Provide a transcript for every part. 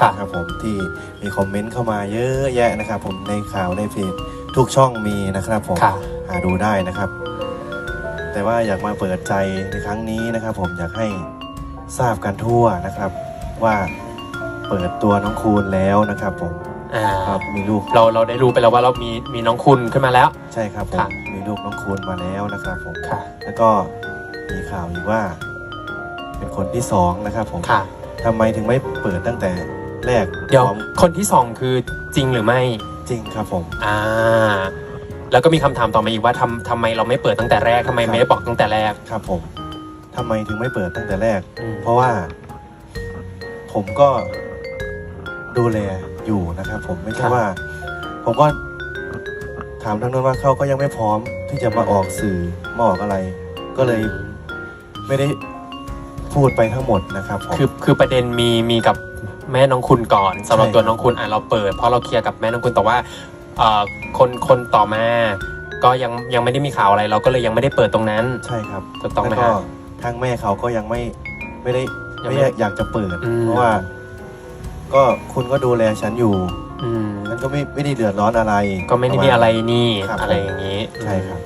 ครับนะครับผมที่มีคอมเมนต์เข้ามาเยอะแยะนะครับผมในข่าวในเพจทุกช่องมีนะครับผมค่ะ หาดูได้นะครับ แต่ว่าอยากมาเปิดใจในครั้งนี้นะครับ ผมอยากให้ทราบกันทั่วนะครับ ว่าเปิดตัวน้องคูณแล้วนะครับ ผมอ่าครับมีลูกเราเราได้รู้ไปแล้วว่าเรามีมีน้องคุณขึ้นมาแล้ว ใช่ครับผครัมบมีลูกน้องคูณมาแล้วนะครับผม ค่ะ แล้วก็มีข่าวอีกว่า เป็นคนที่สองนะครับผมค่ะ ทำไมถึงไม่เปิดตั้งแต่ แรกเดี๋ยว พร้อมคนที่สองคือจริงหรือไม่ จริงครับผม อ่า แล้วก็มีคำถามต่อมาอีกว่าทำทำไมเราไม่เปิดตั้งแต่แรกทำไมไม่ได้บอกตั้งแต่แรกครับผมทำไมถึงไม่เปิดตั้งแต่แรก อืมเพราะว่า ผมก็ดูแลอยู่นะครับ ผมไม่ใช่ว่า ผมก็ถามทางนู้นว่าเขาก็ยังไม่พร้อมที่จะมาออกสื่อมาออกอะไร ก็เลยไม่ได้พูดไปทั้งหมดนะครับผม คือคือประเด็นมีมีกับ แม่น้องคุณก่อนสำหรับใช่ตัวน้องคุณอะเราเปิด เพราะเราเคลียร์กับแม่น้องคุณแต่ว่าเอ่อคนคนต่อมา ก็ยังยังไม่ได้มีข่าวอะไร เราก็เลยยังไม่ได้เปิดตรงนั้น ใช่ครับถูกต้องไหมแล้วก็ฮะทางแม่เขาก็ยังไม่ไม่ได้ยังไม่ไม่อยากจะเปิดอืมเพราะว่า ก็คุณก็ดูแลฉันอยู่อืมฉันก็ไม่ไม่ได้เดือดร้อนอะไร ก็ไม่ได้มีอะไรนี่ครับอะไรอย่างนี้ ใช่ครับ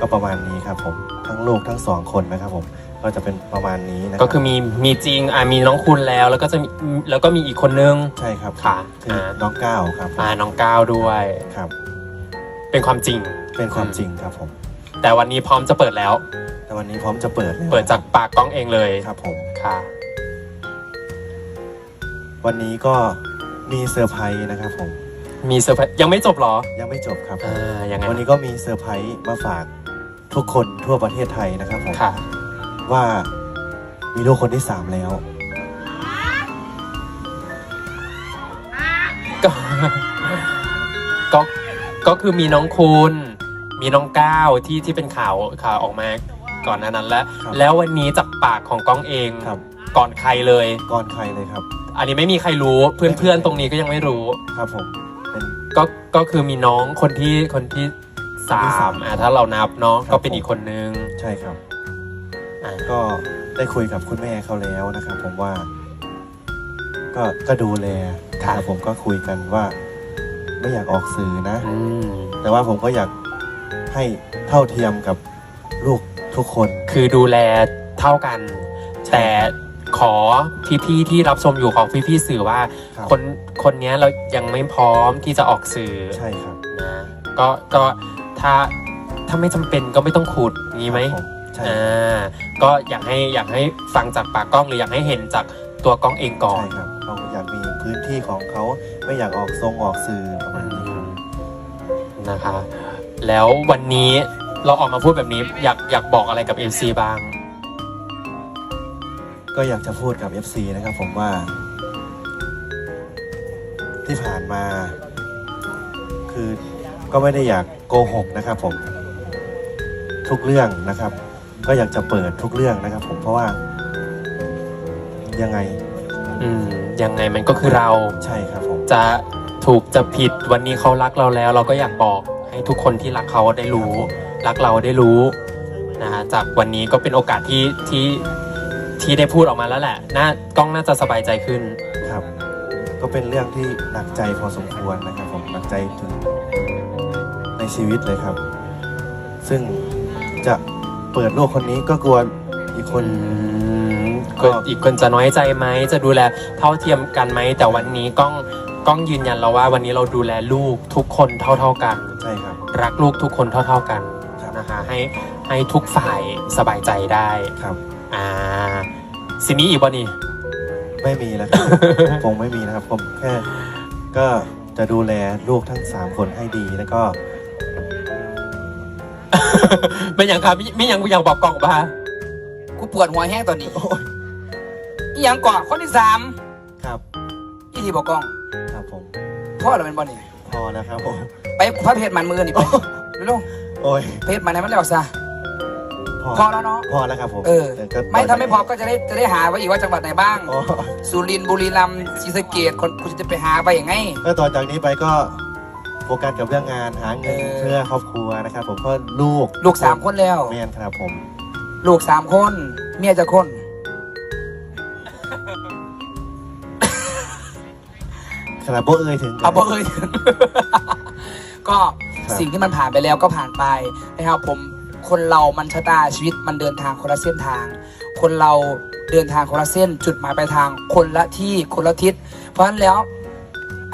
ก็ประมาณนี้ครับผม ทั้งลูกทั้งสองคนนะครับผม ก็จะเป็นประมาณนี้นะรับก็คือมีมีจริงอะมีน้องคุณแล้วแล้วก็จะมีแล้วก็มีอีกคนนึง ใช่ครับค่ะคืออ่าน้องก้าวครับอ่าน้องก้าวด้วย ครับ เป็นความจริง เป็นความจริงครับผมแต่วันนี้พร้อมจะเปิดแล้ว แต่วันนี้พร้อมจะเปิดแล้วเปิดจากปากกล้องเองเลยครับผม ค่ะวันนี้ก็มีเซอร์ไพรส์นะครับผม มีเซอร์ไพรส์ยังไม่จบเหรอยังไม่จบครับอ่ายังไงวันนี้ก็มีเซอร์ไพรส์มาฝากทุกคนทั่วประเทศไทยนะครับผม ค่ะ ว่ามีลูกคนที่สามแล้ว ก็ ก็ ก็คือมีน้องคุณ มีน้องก้าวที่ที่เป็นข่าวข่าวออกมาก่อนหนานั้นแล้ว ครับแล้ววันนี้จากปากของก้องเองครับ ก่อนใครเลย ก่อนใครเลยครับ อันนี้ไม่มีใครรู้เพื่อนเพื่อนๆตรงนี้ก็ยังไม่รู้ ครับผม เป็น ก็ก็คือมีน้องคนที่คนที่สาคนที่สามมอะถ้าเรานับเนาะครับก็เป็นอีกคนนึง ใช่ครับอะ ก็ได้คุยกับคุณแม่เขาแล้วนะครับ ผมว่า ก็ก็ดูแลนะครับผมก็คุยกันว่า ไม่อยากออกสื่อนะ อืมแต่ว่าผมก็อยากให้เท่าเทียมกับลูกทุกคน คือดูแลเท่ากันใช่แต่ขอพี่ๆที่รับชมอยู่ของพี่ๆสื่อว่ารับ คนคนเนี้ยเรายังไม่พร้อมที่จะออกสื่อใช่ครับนะก็ก็ถ้าถ้าไม่จำเป็นก็ไม่ต้องขุดงี้ไหมครับผ ใช่ อ่าก็อยากให้อยากให้ฟังจากปากกล้องหรืออยากให้เห็นจากตัวกล้องเองก่อนใช่ครับเขาอยากมีพื้นที่ของเขาไม่อยากออกทรงออกสื่อประมาณนี้ครับนะคะ แล้ววันนี้เราออกมาพูดแบบนี้อยากอยากบอกอะไรกับ FC บ้าง ก็อยากจะพูดกับ FC นะครับผมว่า ที่ผ่านมา คือก็ไม่ได้อยากโกหกนะครับผม ทุกเรื่องนะครับ ก็อยากจะเปิดทุกเรื่องนะครับ ผมเพราะว่า ยังไงอืมยังไงมันก็คือเราใช่ครับผมจะถูกจะผิดวันนี้เขารักเราแล้ว เราก็อยากบอกให้ทุกคนที่รักเขาได้รู้ รักเราได้รู้นะฮะจากวันนี้ก็เป็นโอกาสที่ที่ที่ได้พูดออกมาแล้วแหละน่ากล้องน่าจะสบายใจขึ้น ครับ ก็เป็นเรื่องที่หนักใจพอสมควรนะครับ ผมหนักใจถึงในชีวิตเลยครับ ซึ่งจะ เปิดโลกคนนี้ก็กลัวอีกคนอืมก็ก็อีกคนจะน้อยใจไหม จะดูแลเท่าเทียมกันไหม แต่วันนี้กล้องกล้องยืนยันแล้วว่า วันนี้เราดูแลลูกทุกคนเท่า ๆกัน ใช่ครับ รักลูกทุกคนเท่า ๆกันครับนะคะให้ให้ทุกฝ่ายสบายใจได้ครับอ่าสินี้อีกวันนี้ไม่มีแล้วครับคงไม่มีนะครับผมแค่ก็จะดูแลลูกทั้งสามคนให้ดีแล้วก็ เป็นอย่างครับไม่ยังยังบอกกล่องป่ะกูปวดหัวแห้งตอนนี้โอ้ยอีหยังก่อนคนที่สามครับอีที่บอกกล้องครับผมพ่อเราเป็นบอลนี่พอแล้วครับผมไปพระเพชรมันมือนี่ไปเร็วโอ้ยๆเพชรมันไหนมันแล้วซะพอพอแล้วเนาะ พอแล้วครับผมเออดี๋ยวก็ไม่ถ้าไม่พอก็จะได้จะได้หาไว้อีกว่าจังหวัดไหนบ้าง อ๋อสุรินทร์บุรีรัมย์ศรีสะเกดคนกูจะไปหาไปยังไง แล้วต่อจากนี้ไปก็ โฟกัสกับเรื่องงานหาเงินเออเพื่อครอบครัวนะครับ ผมก็ลูกลูกสามคนแล้วแมนครับผม ลูกสามคน เมียจะคน ขนาดโบเอ่ยถึงกันเอาบอกเอ้ยก็ครับสิ่งที่มันผ่านไปแล้วก็ผ่านไปนะครับผมคนเรามันชะตาชีวิตมันเดินทางคนละเส้นทาง คนเราเดินทางคนละเส้น จุดหมายปลายทาง คนละที่คนละทิศเพราะฉะนั้นแล้ว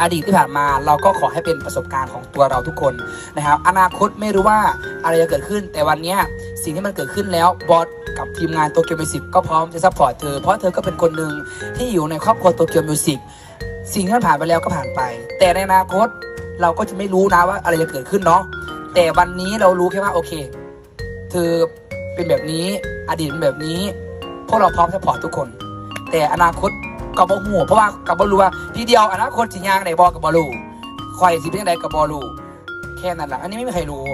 อดีตที่ผ่านมาเราก็ขอให้เป็นประสบการณ์ของตัวเราทุกคนนะครับ อนาคตไม่รู้ว่าอะไรจะเกิดขึ้น แต่วันนี้สิ่งที่มันเกิดขึ้นแล้วบอสกับทีมงานโตเกียวมิวสิกก็พร้อมจะซัพพอร์ตเธอเพราะเธอก็เป็นคนหนึ่งที่อยู่ในครอบครัวโตเกียวมิวสิกสิ่งที่มันผ่านไปแล้วก็ผ่านไป แต่ในอนาคตเราก็จะไม่รู้นะว่าอะไรจะเกิดขึ้นเนาะแต่วันนี้เรารู้แค่ว่าโอเค เธอเป็นแบบนี้อดีตเป็นแบบนี้ พวกเราพร้อมสปอร์ตทุกคน แต่อนาคต กับบอหัวเพราะว่ากับบอรู้ว่าพี่เดียวอนาคตสิยางไหนบอกับบอรู้คอยสิเป็นยังไงกับบอรู้แค่นั้นแหละอันนี้ไม่มีใครรู้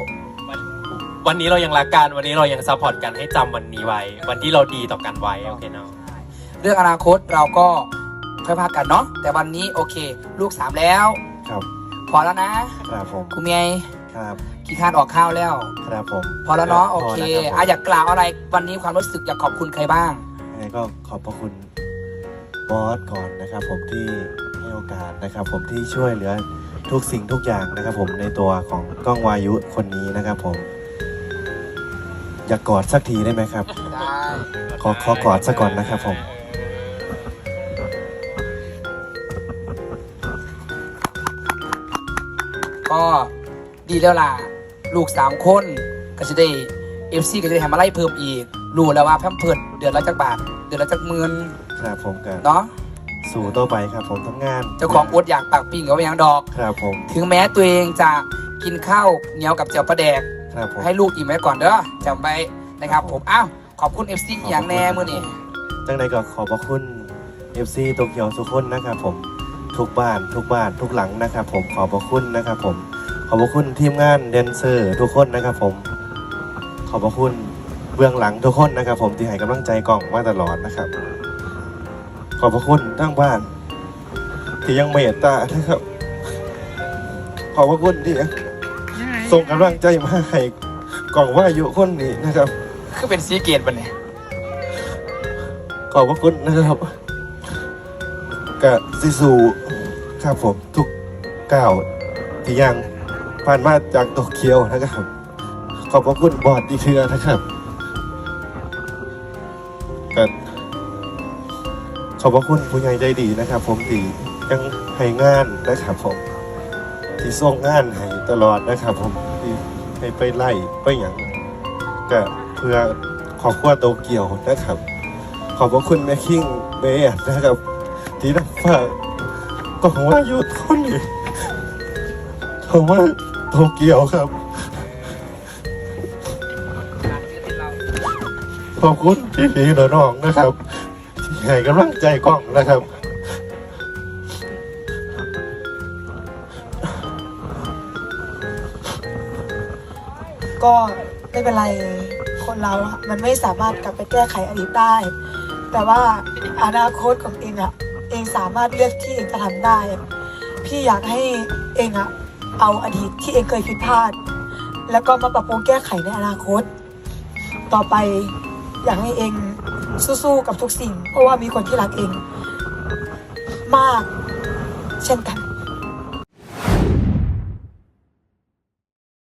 วันนี้เรายังรักกันวันนี้เรายังซัพพอร์ตกันให้จำวันนี้ไว้ วันที่เราดีต่อกันไว้โอเคเนาะเรื่องอนาคตเราก็ค่อยพากันเนาะแต่วันนี้โอเค ลูกสามแล้ว ครับ พอแล้วนะครับผม คุณเมียครับ กี่คานออกข้าวแล้ว ครับผมพอแล้วเนาะโอเคพแล้วอะรับอยากกล่าวอะไรวันนี้ความรู้สึกอยากขอบคุณใครบ้างผมยังไงก็ขอบพระคุณ บอสก่อนนะครับ ผมที่ให้โอกาสนะครับ ผมที่ช่วยเหลือทุกสิ่งทุกอย่างนะครับ ผมในตัวของก้องวายุคนนี้นะครับผม อยากกอดสักทีได้ไหมครับได้ขอขอกอดซะก่อนนะครับผมก็ดีแล้วล่ะ ลูกสามคน ก็จะได้เอฟซีก็จะได้ทำอะไรเพิ่มอีก รู้แล้วว่าแพมเพิร์ดเดือนละจักบาท เดือนละจักหมื่น ครับผมกันเนาะสู่ต่อไปครับผมทำงานเจ้าของอดอยากปากปิ้งก็ไม่ยังดอก ครับผมถึงแม้ตัวเองจะกินข้าวเหนียวกับเจียวปลาแดก ครับผมให้ลูกอิ่มไว้ก่อนเด้อจำไว้นะครับ ผมอ้าวขอบคุณ FC อย่างแน่มือนี่จังใดก็ขอบพระคุณ FC โตเกียวทุกคนนะครับผมทุกบ้านทุกบ้านทุกหลังนะครับผมขอบพระคุณนะครับผมขอบพระคุณทีมงานแดนเซอร์ทุกคนนะครับผม ขอบพระคุณเบื้องหลังทุกคนนะครับผมที่ให้กำลังใจกล่องมาตลอดนะครับ ขอบพระคุณทั้งบ้าน ที่ยังเมตตานะครับ ขอบพระคุณที่ส่งกำลังใจมาให้กล่องว่าอยู่คนนี้นะครับ คือเป็นซีเกตบันเนี่ยขอบพระคุณนะครับกับซิซูครับผมทุกก้าวที่ยังผ่านมาจากโตเกียวนะครับ ขอบพระคุณบอร์ดดีเทือนะครับกับข อบพระคุณผู้ใหญ่ใจดีนะครับ ผมที่ยังให้งานนะครับผม ที่ส่งงานให้ตลอดนะครับ ผมที่ให้ไปไล่ไปอย่างก็เพื่อขอบครัวโตเกียวนะครับ ขอบพระคุณแม่คิงเบย์นะครับที่นำฝากกล่องว่าอยู่คนนี้ผมว่าโตเกียวครับ ขอบคุณพี่พีและน้องนะครับ ให้กำลังใจกล้องนะครับ ก็ไม่เป็นไรคนเราอะมันไม่สามารถกลับไปแก้ไขอดีตได้ แต่ว่าอนาคตของเองอะเองสามารถเลือกที่เองจะทำได้ พี่อยากให้เองอะเอาอดีตที่เองเคยผิดพลาด แล้วก็มาปรับปรุงแก้ไขในอนาคต ต่อไปอยากให้เอง สู้ๆกับทุกสิ่ง เพราะว่ามีคนที่รักเอง มาก เช่นกัน